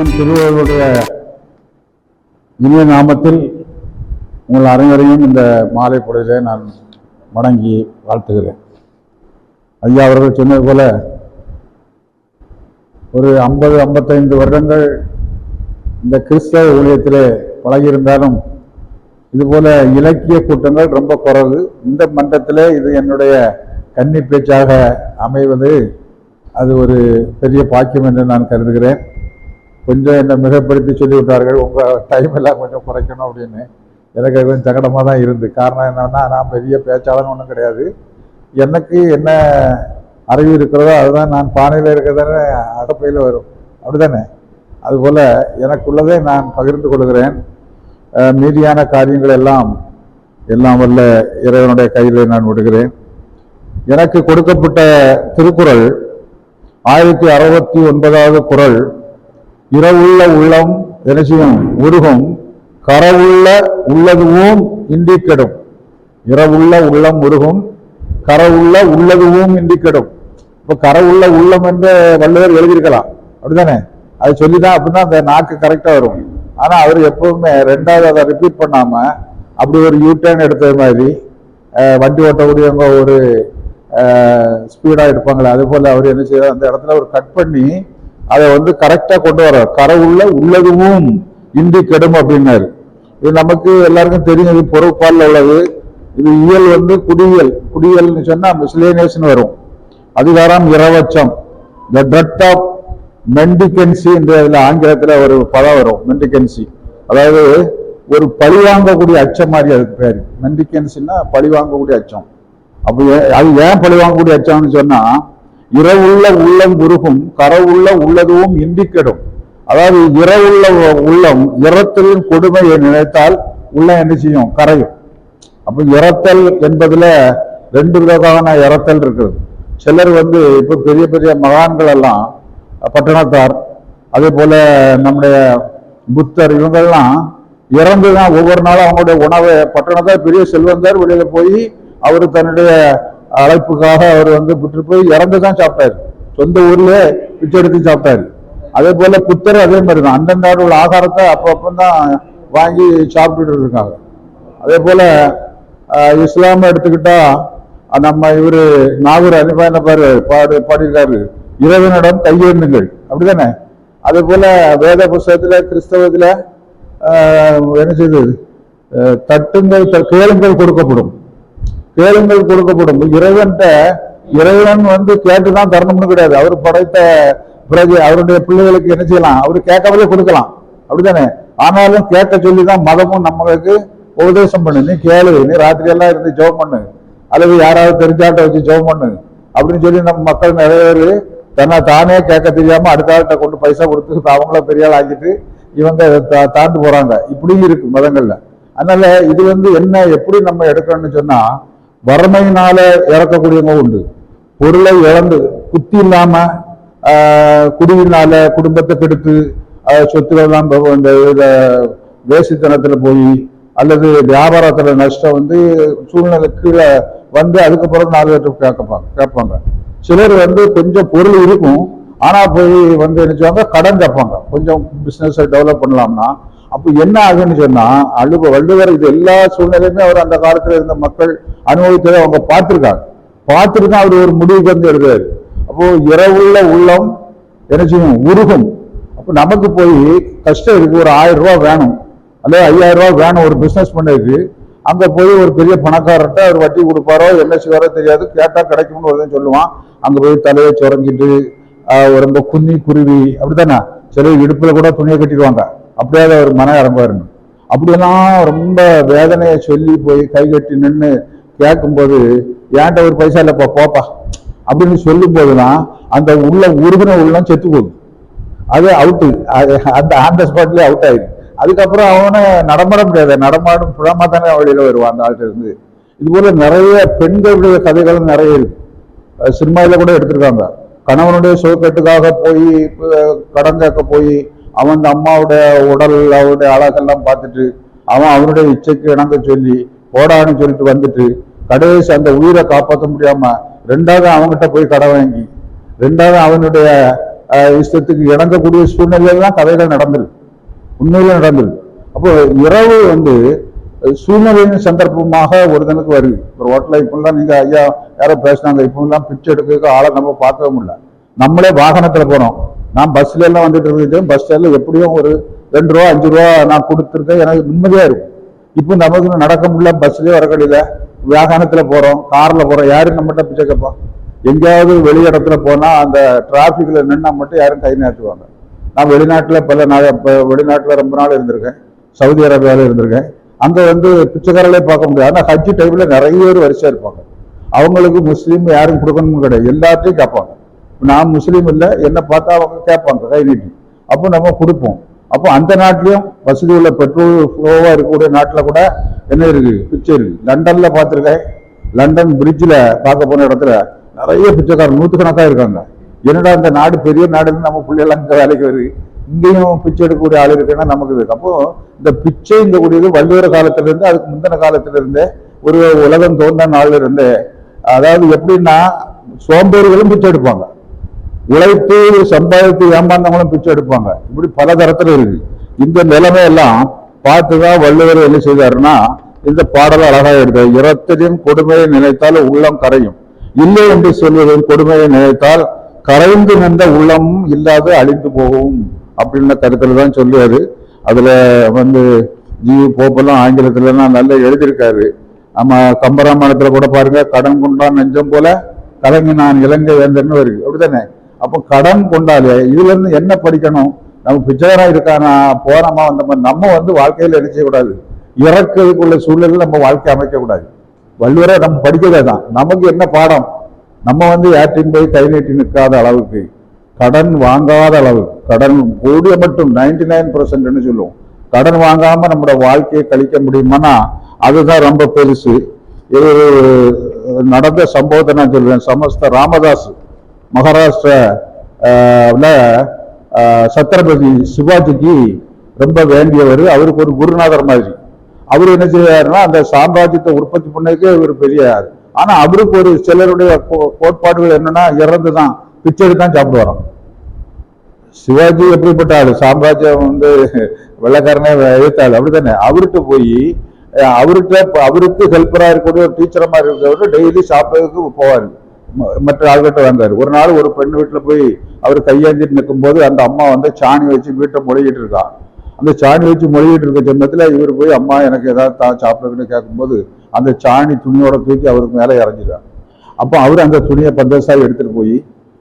என் திருவள்ளுடைய இனிய நாமத்தில் உங்கள் அனைவரையும் இந்த மாலை பொழுதிலே நான் வணங்கி வாழ்த்துகிறேன். ஐயா அவர்கள் சொன்னது போல ஒரு ஐம்பது ஐம்பத்தைந்து வருடங்கள் இந்த கிறிஸ்தவ ஊழியத்திலே பழகியிருந்தாலும் இதுபோல இலக்கிய கூட்டங்கள் ரொம்ப குறவு. இந்த மன்றத்திலே இது என்னுடைய கன்னி பேச்சாக அமைவது அது ஒரு பெரிய பாக்கியம் என்று நான் கருதுகிறேன். கொஞ்சம் என்னை மிகப்படுத்தி சொல்லிவிட்டார்கள். உங்கள் டைம் எல்லாம் கொஞ்சம் குறைக்கணும் அப்படின்னு. எனக்கு அது கொஞ்சம் சங்கடமாக தான் இருந்து. காரணம் என்னென்னா நான் பெரிய பேச்சாளன் ஒன்றும் கிடையாது. எனக்கு என்ன அறிவு இருக்கிறதோ அதுதான் நான் பானையில் இருக்கிறதானே அடப்பையில் வரும். அப்படிதானே அதுபோல் எனக்குள்ளதை நான் பகிர்ந்து கொள்கிறேன். மீதியான காரியங்கள் எல்லாம் எல்லாம் வல்ல இறைவனுடைய கையில் நான் விடுகிறேன். எனக்கு கொடுக்கப்பட்ட திருக்குறள் ஆயிரத்தி அறுபத்தி ஒன்பதாவது குரல் இரவுள்ள உள்ளம் என்ன செய்யும்? உருகும். கரவுள்ள உள்ளதுவும் இன்றி கெடும் இரவுள்ள உள்ளம் உருகும். கரவுள்ள உள்ளதுவும் இன்றி கெடும் இப்ப கரவுள்ள உள்ளம் என்று வள்ளுவர் எழுதியிருக்கலாம். அப்படிதானே அது சொல்லிதான் அப்படின்னா அந்த நாக்கு கரெக்டா வரும். ஆனா அவர் எப்பவுமே ரெண்டாவது அதை ரிப்பீட் பண்ணாம அப்படி ஒரு யூ டர்ன் எடுத்தது மாதிரி வண்டி ஓட்டக்கூடியவங்க ஒரு ஸ்பீடா எடுப்பாங்களே. அது போல அவர் என்ன செய்யறாரு அந்த இடத்துல ஒரு கட் பண்ணி அதை வந்து கரெக்டாக கொண்டு வர கரை உள்ளதுவும் இன்றி கெடும் அப்படின்னாரு. இது நமக்கு எல்லாருக்கும் தெரியும் இது பொறுப்பால் உள்ளது. இது இயல் வந்து குடியியல். குடியியல்னு சொன்னால் மிஸ்லேனியஸ்னு வரும். அதிகாரம் இரவச்சம் த டெட் ஆஃப் மெண்டிகன்சி என்ற இதில் ஆங்கிலத்தில் ஒரு பதம் வரும் மெண்டிகன்சி அதாவது ஒரு பழி வாங்கக்கூடிய அச்சம் மாதிரி அதுக்கு பேர். மெண்டிகன்சின்னா பழி வாங்கக்கூடிய அச்சம். அப்போ அது ஏன் பழி வாங்கக்கூடிய அச்சம்னு சொன்னால் இரவுள்ள உள்ளம் குருகும் கரவுள்ள உள்ளதுவும் இன்றி கெடும் அதாவது இரவுள்ள உள்ளம் இரத்தலின் கொடுமையை நினைத்தால் உள்ளம் என்ன செய்யும்? கரையும். அப்ப இறத்தல் என்பதுல ரெண்டு விதமான இறத்தல் இருக்குது. சிலர் வந்து இப்ப பெரிய பெரிய மகான்கள் எல்லாம் பட்டணத்தார் அதே போல நம்முடைய புத்தர் இவங்கெல்லாம் இறந்துதான் ஒவ்வொரு நாளும் அவங்களுடைய உணவை பட்டணத்தார் பெரிய செல்வந்தார் வெளியில போய் அவர் தன்னுடைய அழைப்புக்காக அவர் வந்து விட்டு போய் இறந்து தான் சாப்பிட்டாரு. சொந்த ஊர்ல பிச்சை எடுத்து சாப்பிட்டாரு. அதே போல புத்தர் அதே மாதிரி தான் அந்தந்த உள்ள ஆகாரத்தை அப்பப்போ தான் வாங்கி சாப்பிட்டுட்டு இருக்காங்க. அதே போல அஹ், இஸ்லாமை எடுத்துக்கிட்டா நம்ம இவரு நாகூர் அனிபா பாரு பாடு பாடியிருக்காரு. இறைவனிடம் கையெண்ணுங்கள் அப்படிதானே? அதே போல வேத புஸ்தகத்துல கிறிஸ்தவத்துல என்ன செய்யுது தட்டுங்கள் த- கேளுங்கள் கொடுக்கப்படும். கேளுங்கள் கொடுக்கப்படும். இறைவன்கிட்ட இறைவன் வந்து கேட்டுதான் தரணும்னு கிடையாது. அவர் படைத்த பிறகு அவருடைய பிள்ளைகளுக்கு என்ன செய்யலாம்? அவர் கேட்காமலே கொடுக்கலாம். அப்படித்தானே? ஆனாலும் கேட்க சொல்லிதான் மதமும் நம்மளுக்கு உபதேசம் பண்ணு. நீ கேளு. நீ ராத்திரியெல்லாம் இருந்து ஜோம் பண்ணு. அல்லது யாராவது தெரிஞ்சாட்ட வச்சு ஜோம் பண்ணு. அப்படின்னு சொல்லி நம்ம மக்கள் நிறைய பேர் தன்னை தானே கேட்க தெரியாம அடுத்த ஆள்கிட்ட கொண்டு பைசா கொடுத்து அவங்கள பெரிய ஆள் ஆக்கிட்டு இவங்க தா- தாழ்ந்து போறாங்க. இப்படியும் இருக்கு மதங்கள்ல. அதனால இது வந்து என்ன எப்படி நம்ம எடுக்கணும்னு சொன்னா வறுமையினால இறக்கக்கூடியவங்க உண்டு. பொருளை இழந்து குத்தி இல்லாம குடியினால குடும்பத்தை கெடுத்து ஆஹ், சொத்துக்கள் எல்லாம் இந்த இத வேசித்தனத்துல போய் அல்லது வியாபாரத்துல நஷ்டம் வந்து சூழ்நிலை கீழே வந்து அதுக்கப்புறம் நாலு பேர்ட்டு கேட்கப்பாங்க கேட்பாங்க. சிலர் வந்து கொஞ்சம் பொருள் இருக்கும் ஆனா போய் வந்து என்ன செய்வாங்க? கடன் கேட்பாங்க. கொஞ்சம் பிசினஸ் டெவலப் பண்ணலாம்னா அப்ப என்ன ஆகுன்னு சொன்னா அழுவ வள்ளுவர் இது எல்லா சூழ்நிலையுமே அவர் அந்த காலத்துல இருந்த மக்கள் அனுபவித்ததை அவங்க பார்த்திருக்காங்க. பார்த்துட்டு தான் அவர் ஒரு முடிவுக்கு வந்து எழுதுறாரு அப்போ இரவுள்ள உள்ளம் என்ன செய்யும்? உருகும். அப்போ நமக்கு போய் கஷ்டம் இருக்கு ஒரு ஆயிரம் ரூபாய் வேணும். அல்லது ஐயாயிரம் ரூபாய் வேணும் ஒரு பிசினஸ் பண்ணதுக்கு அங்க போய் ஒரு பெரிய பணக்காரர்கிட்ட அவர் வட்டி கொடுப்பாரோ என்ன செய்வாரோ தெரியாது. கேட்டா கிடைக்கும்னு ஒரு சொல்லுவான். அங்க போய் தலையை சுரங்கிட்டு ரொம்ப குன்னி குருவி அப்படித்தானே? சில இடுப்புல கூட துணியை கட்டிடுவாங்க. அப்படியே அவர் மன இறங்குவாருன்னு அப்படியெல்லாம் ரொம்ப வேதனையை சொல்லி போய் கை கட்டி நின்று கேட்கும்போது ஏன்ட்ட ஒரு பைசா இல்லைப்பா போப்பா. அப்படின்னு சொல்லும் போதுதான் அந்த உள்ள உருகின உள்ளம் செத்து போகுது. அது அவுட்டு அந்த ஆன் த ஸ்பாட்லேயே அவுட் ஆயிடுது. அதுக்கப்புறம் அவனை நடமாட முடியாது. நடமாடும் புழமா தானே வழியில் வருவான் அந்த ஆள்கிட்ட இருந்து. இது போல நிறைய பெண்களுடைய கதைகள் நிறைய இருக்கு. சினிமாவில் சினிமாவில கூட எடுத்திருக்காங்க. கணவனுடைய சுகக்கட்டுக்காக போய் கடன் கேட்க போய் அவன் அந்த அம்மாவோட உடல் அவருடைய அழகெல்லாம் பார்த்துட்டு அவன் அவனுடைய இச்சைக்கு இணங்க சொல்லி போடான்னு சொல்லிட்டு வந்துட்டு கடைசி அந்த உயிரை காப்பாற்ற முடியாம ரெண்டாவது அவன்கிட்ட போய் கடை வாங்கி ரெண்டாவது அவனுடைய இஷ்டத்துக்கு இணங்கக்கூடிய சூழ்நிலையெல்லாம் கதைகள் நடந்திருக்கு உண்மையில நடந்திருக்கு அப்போ இரவு வந்து சூழ்நிலையின் சந்தர்ப்பமாக ஒருத்தனுக்கு வருது. ஒரு ஹோட்டலில் இப்பெல்லாம் நீங்க ஐயா யாரோ பேசினாங்க இப்பெல்லாம் பிச்சை எடுக்க ஆளை நம்ம பார்க்கவே முடியல. நம்மளே வாகனத்தில் போகிறோம் நான் பஸ்ல எல்லாம் வந்துட்டு இருக்கேன் பஸ் ஸ்டாண்ட்ல எப்படியும் ஒரு ரெண்டு ரூபா அஞ்சு ரூபா நான் கொடுத்துருக்கேன். எனக்கு நிம்மதியா இருக்கும். இப்போ நமக்கு நடக்க முடியல பஸ்லயே வர கடையில வியாகானத்தில் போறோம் கார்ல போறோம். யாரும் நம்மகிட்ட பிச்சை கேட்பான் எங்கேயாவது வெளி இடத்துல போனா அந்த டிராபிக்ல நின்னா மட்டும் யாரும் கை நேற்றுவாங்க நான் வெளிநாட்டுல பல நாள் இப்போ வெளிநாட்டுல ரொம்ப நாள் இருந்திருக்கேன். சவுதி அரேபியாவில் இருந்திருக்கேன். அங்க வந்து பிச்சைக்காரர்களே பார்க்க முடியாது. ஆனா ஹஜ் டைம்ல நிறைய பேர் வரிசையா இருப்பாங்க. அவங்களுக்கு முஸ்லீம் யாரும் கொடுக்கணும்னு கிடையாது. எல்லாத்தையும் கேட்பாங்க. நான் முஸ்லீம் இல்லை என்னை பார்த்தா அவங்க கேட்பாங்க கை நீட்டி அப்போ நம்ம கொடுப்போம். அப்போ அந்த நாட்டிலையும் வசதி உள்ள பெட்ரோல் ஃப்ளோவாக இருக்கக்கூடிய நாட்டில் கூட என்ன இருக்குது பிச்சை இருக்குது லண்டனில் பார்த்துருக்கேன். லண்டன் பிரிட்ஜில் பார்க்க போன இடத்துல நிறைய பிச்சைக்காரன் நூற்றுக்கணக்காக இருக்காங்க. என்னடா இந்த நாடு பெரிய நாடுன்னு நம்ம பிள்ளைகள்லாம் இங்கே வேலைக்கு வருது. இங்கேயும் பிச்சை எடுக்கக்கூடிய ஆள் இருக்குன்னா நமக்கு இருக்கு அப்போ இந்த கூடியது வள்ளுவர காலத்திலேருந்து அதுக்கு முந்தின காலத்துல இருந்தே ஒரு உலகம் தோன்ற நாள் இருந்தே அதாவது எப்படின்னா சோம்பேறிகளும் பிச்சை எடுப்பாங்க. உழைத்து சம்பாதித்து ஏமாந்தவங்களும் பிச்சை எடுப்பாங்க. இப்படி பல தரத்துல இருக்கு. இந்த நிலைமை எல்லாம் பார்த்துதான் வள்ளுவர் என்ன செய்தாருன்னா இந்த பாடலை அழகா எடுத்தார். இரத்தையும் கொடுமையை நினைத்தால் உள்ளம் கரையும். இல்லை என்று சொல்வதும் கொடுமையை நினைத்தால் கரைந்து நின்ற உள்ளமும் இல்லாது அழிந்து போகும் அப்படின்ற கருத்துல தான் சொல்லுவாரு. அதுல வந்து ஜி. போப்பெல்லாம் ஆங்கிலத்துலலாம் நல்லா எழுதியிருக்காரு. நம்ம கம்பராமாயணத்துல கூட பாருங்க கடன் கொண்டான் நெஞ்சம் போல கலங்கி நான் இலங்கை வேந்தன்னு வருது. அப்படித்தானே? அப்போ கடன் கொண்டாலே இதுலேருந்து என்ன படிக்கணும்? நம்ம பிச்சைக்காரா இருக்கானா? போனோமா வந்தோமா நம்ம வந்து வாழ்க்கையில் என்ன செய்யக்கூடாது? இறக்கிறதுக்குள்ள சூழலில் நம்ம வாழ்க்கை அமைக்கக்கூடாது. வள்ளுவரை நம்ம படிக்கவே தான் நமக்கு என்ன பாடம்? நம்ம வந்து ஏற்றின் போய் கை நீட்டி நிற்காத அளவுக்கு. கடன் வாங்காத அளவு. கடன் கூடிய மட்டும் நைன்டி நைன் சொல்லுவோம். கடன் வாங்காம நம்மளோட வாழ்க்கையை கழிக்க முடியுமானா அதுதான் ரொம்ப பெருசு. இது நடந்த சம்பவத்தை நான் சொல்றேன். சமஸ்த ராமதாஸ் மகாராஷ்டிர ஆஹ், சத்ரபதி சிவாஜிக்கு ரொம்ப வேண்டியவர். அவருக்கு ஒரு குருநாதர் மாதிரி. அவர் என்ன செய்யாருன்னா அந்த சாம்ராஜ்யத்தை உற்பத்தி பண்ணதுக்கே இவர் பெரிய ஆள். அவருக்கு ஒரு சிலருடைய கோ- கோட்பாடுகள் என்னன்னா இறந்துதான் பிச்சை தான் சாப்பிடுவாராம். சிவாஜி எப்படிப்பட்ட ஆள்? சாம்ராஜ்யம் வந்து வெள்ளக்காரனே எழுத்தாள் அப்படித்தானே? அவர்கிட்ட போய் அவர்கிட்ட அவருக்கு ஹெல்ப்பராக இருக்கக்கூடிய ஒரு டீச்சர் மாதிரி டெய்லி சாப்பிட்றதுக்கு போவாரு. மற்ற ஆள்கிட்ட வந்தார். ஒரு நாள் ஒரு பெண் வீட்டில் போய் அவர் கையேந்திட்டு நிற்கும்போது அந்த அம்மா வந்து சாணி வச்சு வீட்டை மொழிகிட்டு இருக்கா. அந்த சாணி வச்சு மொழிகிட்டு இருக்க சமயத்தில் இவர் போய் அம்மா எனக்கு ஏதாவது தான் சாப்பிடுறதுன்னு கேட்கும்போது அந்த சாணி துணியோட தூக்கி அவருக்கு மேலே இறங்கிடுறார் அப்போ அவர் அந்த துணியை பந்தசாக எடுத்துகிட்டு போய்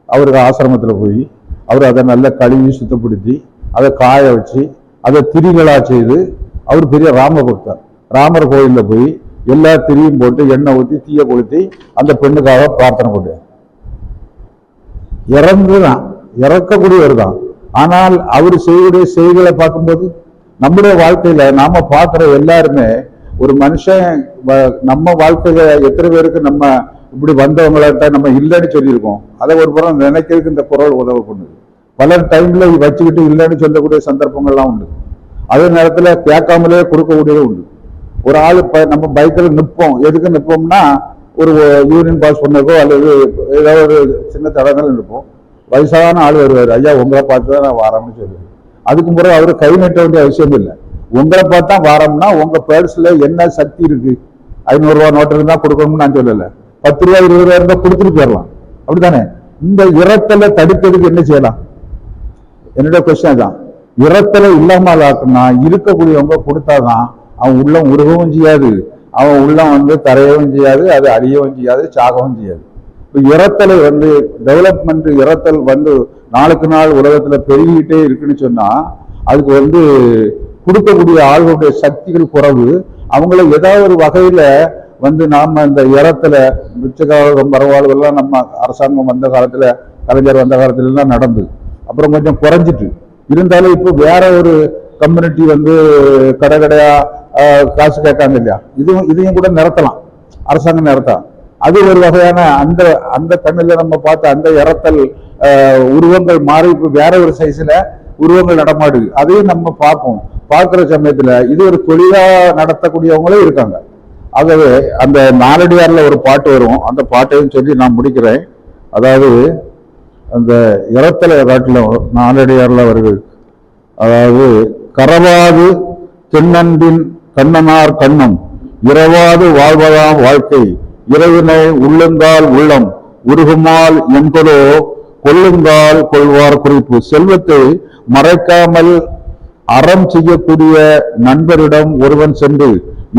அவருக்கு ஆசிரமத்தில் போய் அவர் அதை நல்லா கழுவி சுத்தப்படுத்தி அதை காய வச்சு அதை திரிகளாக செய்து அவர் பெரிய ராமபக்தர் ராமர் கோயிலில் போய் எல்லா திரியும் போட்டு எண்ணெய் ஊற்றி தீய கொளுத்தி அந்த பெண்ணுக்காக பிரார்த்தனை போட்டு இறந்துதான். இறக்கக்கூடியவர் தான். ஆனால் அவர் செய்யக்கூடிய செய்திகளை பார்க்கும்போது நம்முடைய வாழ்க்கையில நாம பார்க்குற எல்லாருமே ஒரு மனுஷன் வ- நம்ம வாழ்க்கையில எத்தனை பேருக்கு நம்ம இப்படி வந்தவங்கள்ட்ட நம்ம இல்லைன்னு சொல்லியிருக்கோம். அதை ஒரு புறம் நினைக்கிறதுக்கு இந்த குரல் உதவி பண்ணுது பல டைம்ல வச்சுக்கிட்டு இல்லைன்னு சொல்லக்கூடிய சந்தர்ப்பங்கள்லாம் உண்டு. அதே நேரத்துல கேட்காமலே கொடுக்கக்கூடியது உண்டு. ஒரு ஆள் இப்போ நம்ம பைக்கில் நிற்போம் எதுக்கு நிற்போம்னா ஒரு யூரின் பாஸ் பண்ணக்கோ அல்லது ஏதாவது ஒரு சின்ன தடங்கள் நிற்போம் வயசான ஆள் வருவார். ஐயா உங்களை பார்த்து தான் நான் வாரம்னு சொல்லுவேன் அதுக்கு முறை அவர் கை நீட்ட வேண்டிய அவசியம் இல்லை. உங்களை பார்த்தா வாரம்னா உங்க பேர்ஸ்ல என்ன சக்தி இருக்கு? ஐநூறுரூவா நோட்டு இருந்தா கொடுக்கணும்னு நான் சொல்லலை. பத்து ரூபா இருபது ரூபா இருந்தால் கொடுத்துட்டு போயிடலாம். அப்படித்தானே? இந்த இறத்தலை தடுக்கிறதுக்கு என்ன செய்யலாம்? என்னோட கொஸ்டின் தான் இறத்தலை இல்லாமல் ஆக்கணும்னா இருக்கக்கூடியவங்க கொடுத்தாதான் அவன் உள்ளம் உருகவும் செய்யாது. அவன் உள்ளம் வந்து தரையவும் செய்யாது அது அழியவும் செய்யாது சாகவும் செய்யாது. இப்போ இறத்தலை வந்து டெவலப்மெண்ட் இறத்தல் வந்து நாளுக்கு நாள் உலகத்தில் பெருகிக்கிட்டே இருக்குன்னு சொன்னால் அதுக்கு வந்து கொடுக்கக்கூடிய ஆள்களுடைய சக்திகள் குறைவு. அவங்கள ஏதாவது ஒரு வகையில் வந்து நாம் இந்த இறத்தில் மிச்சகால பரவாயில்லாம் நம்ம அரசாங்கம் வந்த காலத்தில் கலைஞர் வந்த காலத்துலலாம் நடந்து அப்புறம் கொஞ்சம் குறைஞ்சிட்டு. இருந்தாலும் இப்போ வேற ஒரு கம்யூனிட்டி வந்து கடை கடையாக காசு கேட்காங்க இல்லையா? இதுவும் இதையும் கூட நிறுத்தலாம் அரசாங்கம் நிறுத்தலாம் அது ஒரு வகையான அந்த அந்த தமிழில் நம்ம பார்த்த அந்த இறத்தல் உருவங்கள் மாறி இப்போ வேற ஒரு சைஸில் உருவங்கள் நடமாடுது. அதையும் நம்ம பார்ப்போம். பார்க்குற சமயத்தில் இது ஒரு தொழிலாக நடத்தக்கூடியவங்களும் இருக்காங்க. ஆகவே அந்த நாலடியார்ல ஒரு பாட்டு வரும். அந்த பாட்டையும் சொல்லி நான் முடிக்கிறேன். அதாவது அந்த இரத்தல காட்டில் நாலடியார்ல வருது அதாவது கரவாது தென்னன்பின் கண்ணனார் கண்ணம். இரவாது வாழ்வதாம் வாழ்க்கை. இறைவனை உள்ளங்கால் உள்ளம். உருகுமால் என்பதோ கொள்ளுங்கால் கொள்வார் குறிப்பு. செல்வத்தை மறைக்காமல் அறம் செய்யக்கூடிய நண்பரிடம் ஒருவன் சென்று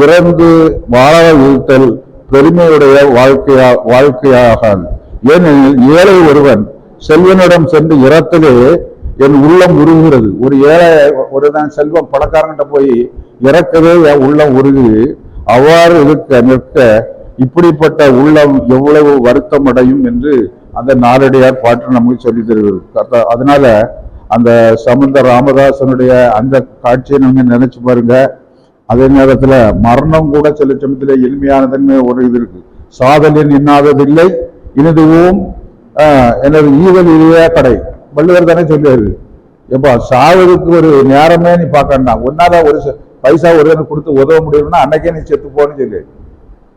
இறந்து வாழ இருத்தல் பெருமையுடைய வாழ்க்கையா வாழ்க்கையாகாது ஏனெனில் ஏழை ஒருவன் செல்வனிடம் சென்று இறத்தலே என் உள்ளம் உருகுகிறது. ஒரு ஏழை ஒருதான் செல்வம் பணக்காரங்கிட்ட போய் இறக்கவே உள்ளம் உருகுது அவ்வாறு இருக்க நிற்க இப்படிப்பட்ட உள்ளம் எவ்வளவு வருத்தம் அடையும் என்று அந்த நாளடியார் பாட்டு நமக்கு சொல்லி தருகிறது அதனால அந்த சமுந்த ராமதாசனுடைய அந்த காட்சியை நீங்க நினைச்சு பாருங்க. அதே நேரத்துல மரணம் கூட சில சமயத்துல எளிமையானதுன்னு ஒரு இது இருக்கு. சாதலின் இன்னாததில்லை இனிதுவும் எனது ஈவல் இதுவே கடை. வள்ளுவர் தானே சொல்லியாரு. எப்பா சாவதுக்கு ஒரு நேரமே நீ பார்க்கண்டா உன்னால ஒரு ச- பைசா ஒரு கொடுத்து உதவ முடியும்னா அன்னைக்கே நீ செத்து போன்னு சொல்லு.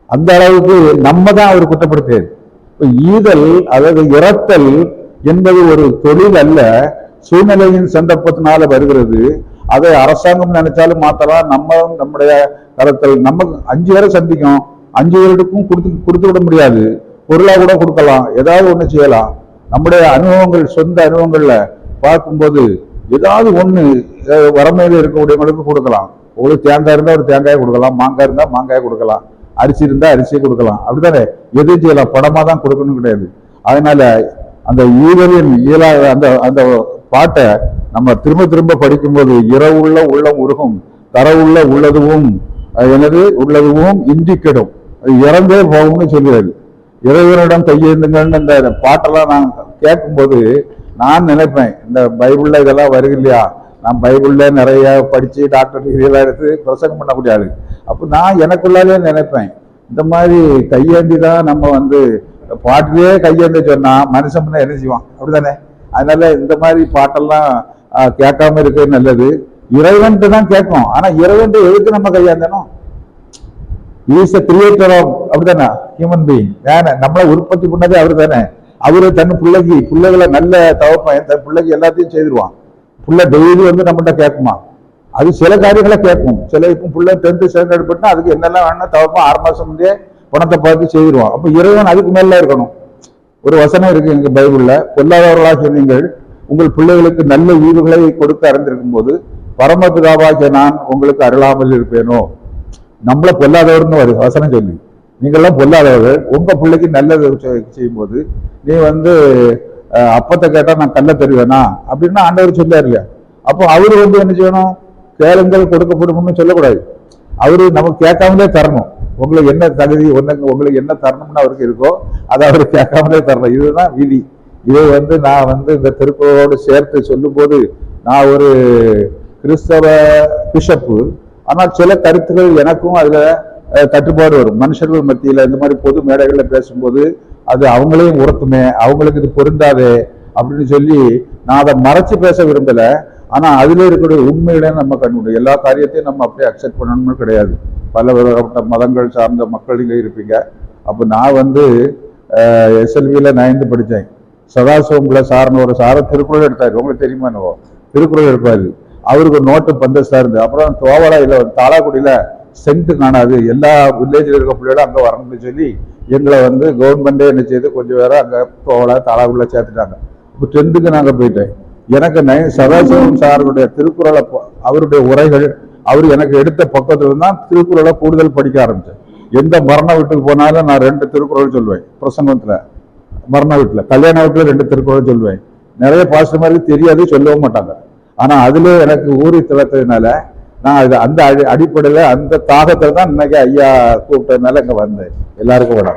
அந்த அளவுக்கு நம்ம தான் அவர் குற்றப்படுத்தியது. இப்போ ஈதல் அதாவது இறத்தல் என்பது ஒரு தொழில் அல்ல. சூழ்நிலையின் சந்தர்ப்பத்தினால வருகிறது. அதை அரசாங்கம் நினைச்சாலும் மாத்தலாம். நம்ம நம்முடைய கருத்தல் நம்ம அஞ்சு பேரை சந்திக்கும். அஞ்சு பேருக்கும் கொடுத்து கொடுத்து விட முடியாது. பொருளா கூட கொடுக்கலாம். ஏதாவது ஒண்ணு செய்யலாம். நம்முடைய அனுபவங்கள் சொந்த அனுபவங்கள்ல பார்க்கும்போது ஏதாவது ஒண்ணு அஹ், இருக்கக்கூடியவங்களுக்கு கொடுக்கலாம். உங்களுக்கு தேங்காய் இருந்தால் ஒரு தேங்காயை கொடுக்கலாம். மாங்காய் இருந்தால் மாங்காயை கொடுக்கலாம். அரிசி இருந்தால் அரிசியை கொடுக்கலாம். அப்படித்தானே? எதுவும் செய்யலாம் படமாக தான் கொடுக்கணும் கிடையாது. அதனால அந்த ஈரலின் இயலா அந்த அந்த பாட்டை நம்ம திரும்ப திரும்ப படிக்கும்போது இரவுள்ள உள்ளம் உருகும் தரவுள்ள உள்ளதுவும் எனது உள்ளதுவும் இன்றி கெடும் அது இறந்தே போகும்னு சொல்கிறாரு இறைவனிடம் கையேந்துங்கள்னு இந்த பாட்டெல்லாம் நான் கேட்கும்போது நான் நினைப்பேன் இந்த பைபிளில் இதெல்லாம் வருது இல்லையா? நான் பைபிள்ல நிறைய படிச்சு டாக்டர் டிகிரியெல்லாம் எடுத்து பிரசங்கம் பண்ண முடியாது அப்போ நான் எனக்குள்ளாலே நினைப்பேன் இந்த மாதிரி கையேந்தி தான் நம்ம வந்து பாட்டிலே கையேந்தி சொன்னா மனுஷன் பண்ண என்ன செய்வான்? அப்படிதானே அதனால இந்த மாதிரி பாட்டெல்லாம் ஆஹ், கேட்காம இருக்கிறது நல்லது. இறைவன்ட்டு தான் கேட்கும் ஆனா இறைவன்ட்டு எதுக்கு நம்ம கையாந்தனும் இஸ் அ கிரியேட்டர் ஆஃப் அப்படிதானே ஹியூமன் பீயிங் வேணே நம்மளை உற்பத்தி பண்ணதே அவர் தானே அவரு தன் பிள்ளைக்கு பிள்ளைகளை நல்ல தவப்பேன் தன் பிள்ளைக்கு எல்லாத்தையும் செய்திருவான். புள்ள டெய்லி வந்து நம்மகிட்ட கேட்குமா? அது சில காரியங்களை கேட்கும். சில இப்போ புள்ள டென்த்து ஸ்டாண்டர்ட் பண்ணால் அதுக்கு என்னெல்லாம் வேணும் தவப்பம் ஆறு மாசம் முந்தையே பணத்தை பார்த்து செய்திருவோம் அப்போ இறைவன் அதுக்கு மேலே இருக்கணும். ஒரு வசனம் இருக்கு எங்க பைபிள்ல பொல்லாதவர்களாக நீங்கள் உங்கள் பிள்ளைகளுக்கு நல்ல ஈவுகளை கொடுத்து அறிந்திருக்கும் போது பரமபிதாவாகிய நான் உங்களுக்கு அருளாமல் இருப்பேனோ? நம்மள பொல்லாதவர்னு வருது வசனம் சொல்லி. நீங்கள்லாம் பொல்லாதவர்கள். உங்க பிள்ளைக்கு நல்லது செய்யும்போது நீ வந்து அப்பத்தை கேட்டா நான் கல்லை தருவேனா? அப்படின்னா ஆண்டவர் சொல்லார் இல்லையா அப்போ அவரு வந்து என்ன செய்யணும்? கேளுங்கள் கொடுக்கப்படும்னு சொல்லக்கூடாது. அவரு நமக்கு கேட்காமலே தரணும். உங்களுக்கு என்ன தகுதி ஒண்ணுங்க உங்களுக்கு என்ன தரணும்னு அவருக்கு இருக்கோ அதை அவர் கேட்காமலே தரணும். இதுதான் விதி. இதை வந்து நான் வந்து இந்த திருக்குறளோடு சேர்த்து சொல்லும்போது நான் ஒரு கிறிஸ்தவ பிஷப்பு ஆனால் சில கருத்துக்கள் எனக்கும் அதுல தட்டுப்பாடு கட்டுப்பாடு வரும். மனுஷர்கள் மத்தியில இந்த மாதிரி பொது மேடைகளில் பேசும்போது அது அவங்களையும் உரத்துமே அவங்களுக்கு இது பொருந்தாதே அப்படின்னு சொல்லி நான் அதை மறைச்சு பேச விரும்பல. ஆனா அதுல இருக்கக்கூடிய உண்மைகளை நம்ம கண்டுபிடிக்கும் எல்லா காரியத்தையும் நம்ம அப்படியே அக்செப்ட் பண்ணணும்னு கிடையாது. பல விதப்பட்ட மதங்கள் சார்ந்த மக்கள் இங்கே இருப்பீங்க. அப்ப நான் வந்து எஸ்எல்வியில நயந்து படித்தேன். சதாசிவம் சார்னு ஒரு சார திருக்குறள் எடுத்தாரு. உங்களுக்கு தெரியுமா என்னவோ? திருக்குறள் எடுப்பாரு. அவருக்கு ஒரு நோட்டு பந்தஸ்தா இருந்து. அப்புறம் தோவளையில தாளாக்குடியில சென்ட் காணாது. எல்லா வில்லேஜில் இருக்க பிள்ளைகளும் அங்கே வரணும்னு சொல்லி எங்களை வந்து கவர்மெண்டே என்ன செய்து கொஞ்சம் பேரை அங்க போகல தாளாக்குடியில சேர்த்துட்டாங்க. இப்போ டென்த்துக்கு நாங்கள் போயிட்டேன் எனக்கு நய சதாசிவம் சாருடைய திருக்குறளை அவருடைய உரைகள் அவர் எனக்கு எடுத்த பக்கத்துல தான் திருக்குறளை கூடுதல் படிக்க ஆரம்பிச்சேன் எந்த மரண வீட்டுக்கு போனாலும் நான் ரெண்டு திருக்குறள் சொல்லுவேன் பிரசங்கத்தில் மரண வீட்டுல கல்யாண வீட்டில் ரெண்டு திருக்குறள் சொல்லுவேன் நிறைய பாஸ்டர் மாதிரி தெரியாது சொல்லவும் மாட்டாங்க. ஆனா அதுல எனக்கு ஊறி திறத்ததுனால நான் அது அந்த அடி- அடிப்படையில அந்த தாகத்தில் தான் இன்னைக்கு ஐயா கூப்பிட்டதுனால இங்கே வந்தேன். எல்லாருக்கும் விட